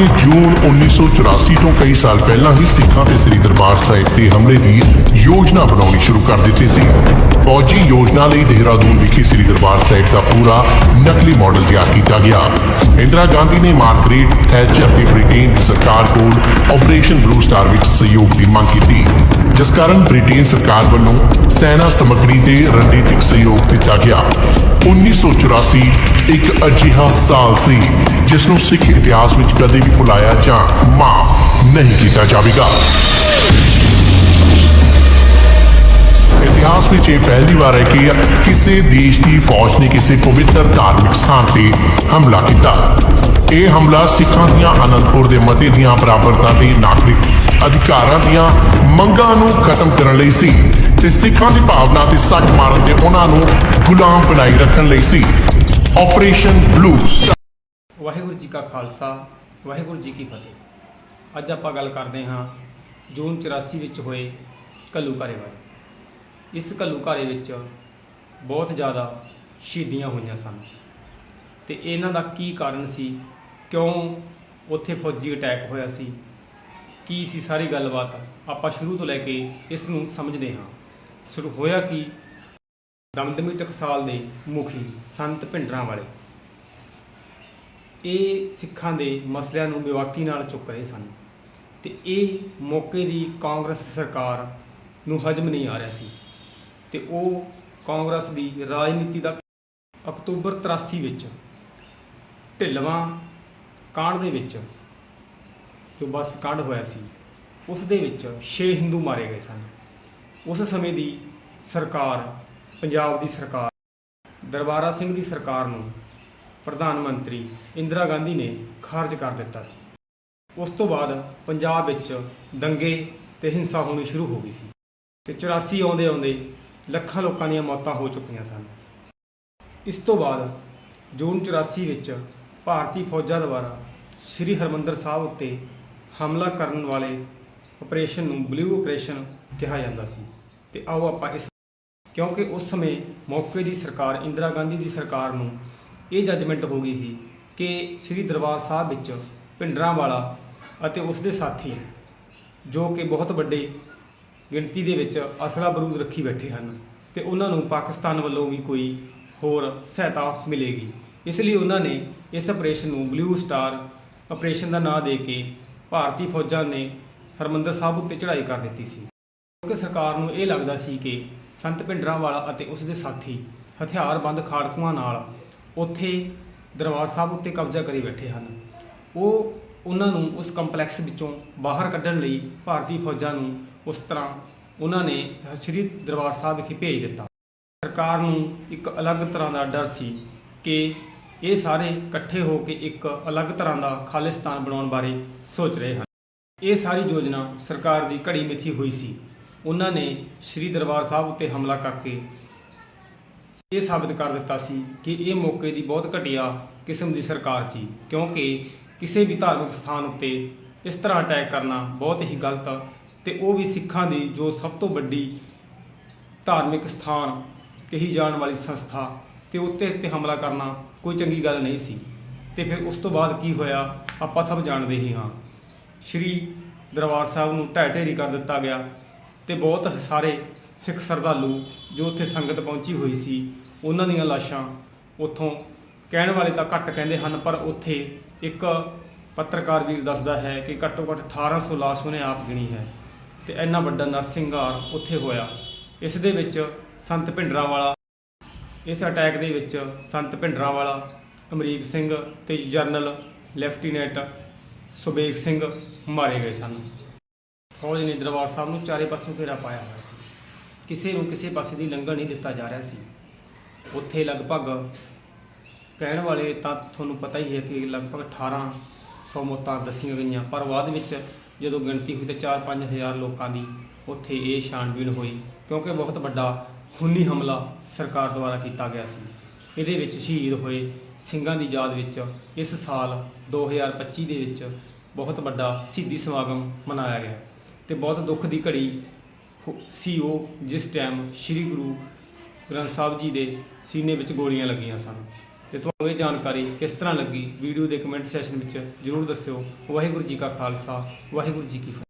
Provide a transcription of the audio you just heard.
ਨੇ ਜੂਨ 1984 ਤੋਂ ਕਈ ਸਾਲ ਪਹਿਲਾਂ ਹੀ ਸਿੱਖਾਂ ਤੇ ਸ੍ਰੀ ਦਰਬਾਰ ਸਾਹਿਬ ਤੇ ਹਮਲੇ ਦੀ ਯੋਜਨਾ ਬਣਾਉਣੀ ਸ਼ੁਰੂ ਕਰ ਦਿੱਤੀ ਸੀ। ਫੌਜੀ ਯੋਜਨਾ ਲਈ ਦੇਹਰਾਦੂਨ ਵਿਖੇ ਸ੍ਰੀ ਦਰਬਾਰ ਸਾਹਿਬ ਦਾ ਪੂਰਾ ਨਕਲੀ ਮਾਡਲ ਤਿਆਰ ਕੀਤਾ ਗਿਆ। ਇੰਦਰਾ ਗਾਂਧੀ ਨੇ ਮਾਰਗਰੇਟ ਥੈਚਰ ਅਤੇ ਬ੍ਰਿਟੇਨ ਦੀ ਸਰਕਾਰ ਕੋਲ ਆਪਰੇਸ਼ਨ ਬਲੂ ਸਟਾਰ ਵਿੱਚ ਸਹਿਯੋਗ ਦੀ ਮੰਗ ਕੀਤੀ। ਜਿਸ ਕਾਰਨ ਬ੍ਰਿਟੇਨ ਸਰਕਾਰ ਵੱਲੋਂ ਸੈਨਾ ਸਮੱਗਰੀ ਤੇ ਰਣਨੀਤਿਕ ਸਹਿਯੋਗ ਦਿੱਤਾ ਗਿਆ। 1984 ਇੱਕ ਅਜਿਹਾ ਸਾਲ ਸੀ ਜਿਸ ਨੂੰ ਸਿੱਖ ਇਤਿਹਾਸ ਵਿੱਚ ਕਦੇ ਵੀ ਭੁਲਾਇਆ ਜਾਂ ਮਾਫ ਨਹੀਂ ਕੀਤਾ ਜਾਵੇਗਾ। ਇਤਿਹਾਸ ਵਿੱਚ ਇਹ ਪਹਿਲੀ ਵਾਰ ਹੈ ਕਿ ਕਿਸੇ ਦੇਸ਼ ਦੀ ਫੌਜ ਨੇ ਕਿਸੇ ਪਵਿੱਤਰ ਧਾਰਮਿਕ ਸਥਾਨ ਤੇ ਹਮਲਾ ਕੀਤਾ। ਇਹ ਹਮਲਾ ਸਿੱਖਾਂ ਦੀਆਂ ਅਨੰਦਪੁਰ ਦੇ ਮਤੇ ਦੀਆਂ ਬਰਾਬਰਤਾ ਤੇ ਨਾਗਰਿਕ ਅਧਿਕਾਰਾਂ ਦੀਆਂ ਮੰਗਾਂ ਨੂੰ ਖਤਮ ਕਰਨ ਲਈ ਸੀ ਤੇ ਸਿੱਖਾਂ ਦੀ ਭਾਵਨਾ ਤੇ ਸੱਚ ਮਾਰਨ ਤੇ ਉਹਨਾਂ ਨੂੰ ਗੁਲਾਮ ਬਣਾਈ ਰੱਖਣ ਲਈ ਸੀ। ਆਪਰੇਸ਼ਨ ਬਲੂ ਵਾਹਿਗੁਰੂ ਜੀ ਕਾ ਖਾਲਸਾ, ਵਾਹਿਗੁਰੂ ਜੀ ਕੀ ਫਤਿਹ। ਅੱਜ ਆਪਾਂ ਗੱਲ ਕਰਦੇ ਹਾਂ ਜੂਨ 84 ਵਿੱਚ ਹੋਏ ਘੱਲੂਘਾਰੇ ਬਾਰੇ। ਇਸ ਘੱਲੂਘਾਰੇ ਵਿੱਚ ਬਹੁਤ ਜ਼ਿਆਦਾ ਸ਼ਹੀਦੀਆਂ ਹੋਈਆਂ ਸਨ। ਤੇ ਇਹਨਾਂ ਦਾ ਕੀ ਕਾਰਨ ਸੀ? ਕਿਉਂ ਉੱਥੇ ਫੌਜੀ ਅਟੈਕ ਹੋਇਆ ਸੀ? ਕੀ ਸੀ ਸਾਰੀ ਗੱਲਬਾਤ? ਆਪਾਂ ਸ਼ੁਰੂ ਤੋਂ ਲੈ ਕੇ ਇਸ ਨੂੰ ਸਮਝਦੇ ਹਾਂ। ਸ਼ੁਰੂ ਹੋਇਆ ਕਿ? ਦਮਦਮੀ ਟਕਸਾਲ ਦੇ ਮੁਖੀ ਸੰਤ ਭਿੰਡਰਾਂ ਵਾਲੇ। ਇਹ ਸਿੱਖਾਂ ਦੇ ਮਸਲਿਆਂ ਨੂੰ ਵਿਵਾਕੀ ਨਾਲ ਚੁੱਕ ਰਹੇ ਸਨ ਤੇ ਇਹ ਮੌਕੇ ਦੀ ਕਾਂਗਰਸ ਸਰਕਾਰ ਨੂੰ ਹਜਮ ਨਹੀਂ ਆ ਰਿਹਾ ਸੀ ਤੇ ਉਹ ਕਾਂਗਰਸ ਦੀ ਰਾਜਨੀਤੀ ਦਾ ਅਕਤੂਬਰ 83 ਵਿੱਚ ਢਿੱਲਵਾਂ ਕਾਂਡ ਦੇ ਵਿੱਚ ਜੋ ਬੱਸ ਕਾਂਡ ਹੋਇਆ ਸੀ, ਉਸ ਦੇ ਵਿੱਚ 6 ਹਿੰਦੂ ਮਾਰੇ ਗਏ ਸਨ। ਉਸ ਸਮੇਂ ਦੀ ਸਰਕਾਰ, ਪੰਜਾਬ ਦੀ ਸਰਕਾਰ, ਦਰਬਾਰਾ ਸਿੰਘ ਦੀ ਸਰਕਾਰ ਨੂੰ ਪ੍ਰਧਾਨ ਮੰਤਰੀ ਇੰਦਰਾ ਗਾਂਧੀ ਨੇ ਖਾਰਜ ਕਰ ਦਿੱਤਾ ਸੀ। ਉਸ ਤੋਂ ਬਾਅਦ ਪੰਜਾਬ ਵਿੱਚ ਦੰਗੇ ਤੇ ਹਿੰਸਾ ਹੋਣੀ ਸ਼ੁਰੂ ਹੋ ਗਈ ਸੀ ਤੇ 84 ਆਉਂਦੇ ਆਉਂਦੇ ਲੱਖਾਂ ਲੋਕਾਂ ਦੀਆਂ ਮੌਤਾਂ ਹੋ ਚੁੱਕੀਆਂ ਸਨ। ਇਸ ਤੋਂ ਬਾਅਦ ਜੂਨ 84 ਵਿੱਚ ਭਾਰਤੀ ਫੌਜਾਂ ਦੁਆਰਾ ਸ੍ਰੀ ਹਰਮੰਦਰ ਸਾਹਿਬ ਉੱਤੇ ਹਮਲਾ ਕਰਨ ਵਾਲੇ ਆਪਰੇਸ਼ਨ ਨੂੰ ਬਲੂ ਆਪਰੇਸ਼ਨ ਕਿਹਾ ਜਾਂਦਾ ਸੀ। ਤੇ ਆਓ ਆਪਾਂ ਇਸ ਕਿਉਂਕਿ ਉਸ ਸਮੇਂ ਮੌਕੇ ਦੀ ਸਰਕਾਰ, ਇੰਦਰਾ ਗਾਂਧੀ ਦੀ ਸਰਕਾਰ ਨੂੰ ਇਹ ਜੱਜਮੈਂਟ ਹੋ ਗਈ ਸੀ ਕਿ ਸ੍ਰੀ ਦਰਬਾਰ ਸਾਹਿਬ ਵਿੱਚ ਭਿੰਡਰਾਂ ਵਾਲਾ ਅਤੇ ਉਸ ਦੇ ਸਾਥੀ ਜੋ ਕਿ ਬਹੁਤ ਵੱਡੇ ਗਿਣਤੀ ਦੇ ਵਿੱਚ ਅਸਲਾ ਬਰੂਦ ਰੱਖੀ ਬੈਠੇ ਹਨ ਤੇ ਉਹਨਾਂ ਨੂੰ ਪਾਕਿਸਤਾਨ ਵੱਲੋਂ ਵੀ ਕੋਈ ਹੋਰ ਸਹਾਇਤਾ ਮਿਲੇਗੀ। ਇਸ ਲਈ ਉਹਨਾਂ ਨੇ ਇਸ ਆਪਰੇਸ਼ਨ ਨੂੰ ਬਲੂ ਸਟਾਰ ਆਪਰੇਸ਼ਨ ਦਾ ਨਾਂ ਦੇ ਕੇ ਭਾਰਤੀ ਫੌਜਾਂ ਨੇ ਹਰਮੰਦਰ ਸਾਹਿਬ ਉੱਤੇ ਚੜ੍ਹਾਈ ਕਰ ਦਿੱਤੀ ਸੀ। ਕਿਉਂਕਿ ਸਰਕਾਰ ਨੂੰ ਇਹ ਲੱਗਦਾ ਸੀ ਕਿ ਸੰਤ ਭਿੰਡਰਾਂ ਵਾਲਾ ਅਤੇ ਉਸ ਦੇ ਸਾਥੀ ਹਥਿਆਰਬੰਦ ਖਾੜਕੂਆਂ ਨਾਲ ਉੱਥੇ ਦਰਬਾਰ ਸਾਹਿਬ ਉੱਤੇ ਕਬਜ਼ਾ ਕਰੀ ਬੈਠੇ ਹਨ। ਉਹ ਉਹਨਾਂ ਨੂੰ ਉਸ ਕੰਪਲੈਕਸ ਵਿੱਚੋਂ ਬਾਹਰ ਕੱਢਣ ਲਈ ਭਾਰਤੀ ਫੌਜਾਂ ਨੂੰ ਉਸ ਤਰ੍ਹਾਂ ਉਹਨਾਂ ਨੇ ਸ੍ਰੀ ਦਰਬਾਰ ਸਾਹਿਬ ਵਿਖੇ ਭੇਜ ਦਿੱਤਾ। ਸਰਕਾਰ ਨੂੰ ਇੱਕ ਅਲੱਗ ਤਰ੍ਹਾਂ ਦਾ ਡਰ ਸੀ ਕਿ ਇਹ ਸਾਰੇ ਇਕੱਠੇ ਹੋ ਕੇ ਇੱਕ ਅਲੱਗ ਤਰ੍ਹਾਂ ਦਾ ਖਾਲਿਸਤਾਨ ਬਣਾਉਣ ਬਾਰੇ ਸੋਚ ਰਹੇ ਹਨ। ਇਹ ਸਾਰੀ ਯੋਜਨਾ ਸਰਕਾਰ ਦੀ ਘੜੀ ਮਿੱਥੀ ਹੋਈ ਸੀ। ਉਹਨਾਂ ਨੇ ਸ੍ਰੀ ਦਰਬਾਰ ਸਾਹਿਬ ਉੱਤੇ ਹਮਲਾ ਕਰਕੇ ਇਹ ਸਾਬਿਤ ਕਰ ਦਿੱਤਾ ਸੀ ਕਿ ਇਹ ਮੌਕੇ ਦੀ ਬਹੁਤ ਘਟੀਆ ਕਿਸਮ ਦੀ ਸਰਕਾਰ ਸੀ, ਕਿਉਂਕਿ ਕਿਸੇ ਵੀ ਧਾਰਮਿਕ ਸਥਾਨ ਉੱਤੇ ਇਸ ਤਰ੍ਹਾਂ ਅਟੈਕ ਕਰਨਾ ਬਹੁਤ ਹੀ ਗਲਤ ਤੇ ਉਹ ਵੀ ਸਿੱਖਾਂ ਦੀ ਜੋ ਸਭ ਤੋਂ ਵੱਡੀ ਧਾਰਮਿਕ ਸਥਾਨ ਕਹੀ ਜਾਣ ਵਾਲੀ ਸੰਸਥਾ ਤੇ ਉੱਤੇ ਉੱਤੇ ਹਮਲਾ ਕਰਨਾ ਕੋਈ ਚੰਗੀ ਗੱਲ ਨਹੀਂ ਸੀ। ਤੇ ਫਿਰ ਉਸ ਤੋਂ ਬਾਅਦ ਕੀ ਹੋਇਆ? ਆਪਾਂ ਸਭ ਜਾਣਦੇ ਹੀ ਹਾਂ। ਸ਼੍ਰੀ ਦਰਬਾਰ ਸਾਹਿਬ ਨੂੰ ਢਹਿ ਢੇਰੀ ਕਰ ਦਿੱਤਾ ਗਿਆ ਤੇ ਬਹੁਤ ਸਾਰੇ ਸਿੱਖ ਸ਼ਰਧਾਲੂ ਜੋ ਉੱਥੇ ਸੰਗਤ ਪਹੁੰਚੀ ਹੋਈ ਸੀ, ਉਹਨਾਂ ਦੀਆਂ ਲਾਸ਼ਾਂ ਉੱਥੋਂ ਕਹਿਣ ਵਾਲੇ ਤਾਂ ਘੱਟ ਕਹਿੰਦੇ ਹਨ, ਪਰ ਉੱਥੇ ਇੱਕ ਪੱਤਰਕਾਰ ਵੀਰ ਦੱਸਦਾ ਹੈ ਕਿ ਘੱਟੋ ਘੱਟ 1800 ਲਾਸ਼ ਉਹਨੇ ਆਪ ਗਿਣੀ ਹੈ ਤੇ ਇੰਨਾ ਵੱਡਾ ਨਰਸਿੰਘਾਰ ਉੱਥੇ ਹੋਇਆ। ਇਸ ਦੇ ਵਿੱਚ ਸੰਤ ਭਿੰਡਰਾਂ ਵਾਲਾ ਇਸ ਅਟੈਕ ਦੇ ਵਿੱਚ ਸੰਤ ਭਿੰਡਰਾਂ ਵਾਲਾ ਅਮਰੀਕ ਸਿੰਘ ਤੇ ਜਰਨਲ ਲੈਫਟੀਨੈਂਟ ਸੁਬੇਗ ਸਿੰਘ ਮਾਰੇ ਗਏ ਸਨ। ਫੌਜ ਨੇ ਦਰਬਾਰ ਸਾਹਿਬ ਨੂੰ ਚਾਰੇ ਪਾਸੋਂ ਘੇਰਾ ਪਾਇਆ ਹੋਇਆ ਸੀ। ਕਿਸੇ ਨੂੰ ਕਿਸੇ ਪਾਸੇ ਦੀ ਲੰਘਣ ਨਹੀਂ ਦਿੱਤਾ ਜਾ ਰਿਹਾ ਸੀ। ਉੱਥੇ ਲਗਭਗ ਕਹਿਣ ਵਾਲੇ ਤਾਂ ਤੁਹਾਨੂੰ ਪਤਾ ਹੀ ਹੈ ਕਿ ਲਗਭਗ 1800 ਮੌਤਾਂ ਦੱਸੀਆਂ ਗਈਆਂ, ਪਰ ਬਾਅਦ ਵਿੱਚ ਜਦੋਂ ਗਿਣਤੀ ਹੋਈ ਤਾਂ 4-5000 ਲੋਕਾਂ ਦੀ ਉੱਥੇ ਇਹ ਛਾਣਬੀਣ ਹੋਈ, ਕਿਉਂਕਿ ਬਹੁਤ ਵੱਡਾ ਖੂਨੀ ਹਮਲਾ ਸਰਕਾਰ ਦੁਆਰਾ ਕੀਤਾ ਗਿਆ ਸੀ। ਇਹਦੇ ਵਿੱਚ ਸ਼ਹੀਦ ਹੋਏ ਸਿੰਘਾਂ ਦੀ ਯਾਦ ਵਿੱਚ ਇਸ ਸਾਲ 2025 ਦੇ ਵਿੱਚ ਬਹੁਤ ਵੱਡਾ ਸਿੱਧੀ ਸਮਾਗਮ ਮਨਾਇਆ ਗਿਆ ਤੇ ਬਹੁਤ ਦੁੱਖ ਦੀ ਘੜੀ ਸੀ ਉਹ ਜਿਸ ਟਾਈਮ ਸ੍ਰੀ ਗੁਰੂ ਗ੍ਰੰਥ ਸਾਹਿਬ ਜੀ ਦੇ ਸੀਨੇ ਵਿੱਚ ਗੋਲੀਆਂ ਲੱਗੀਆਂ ਸਨ। ਤੇ ਤੁਹਾਨੂੰ ਇਹ ਜਾਣਕਾਰੀ ਕਿਸ ਤਰ੍ਹਾਂ ਲੱਗੀ? ਵੀਡੀਓ ਦੇ ਕਮੈਂਟ ਸੈਸ਼ਨ ਵਿੱਚ ਜਰੂਰ ਦੱਸਿਓ। ਵਾਹਿਗੁਰੂ ਜੀ ਕਾ ਖਾਲਸਾ, ਵਾਹਿਗੁਰੂ ਜੀ ਕੀ ਫਤਿਹ।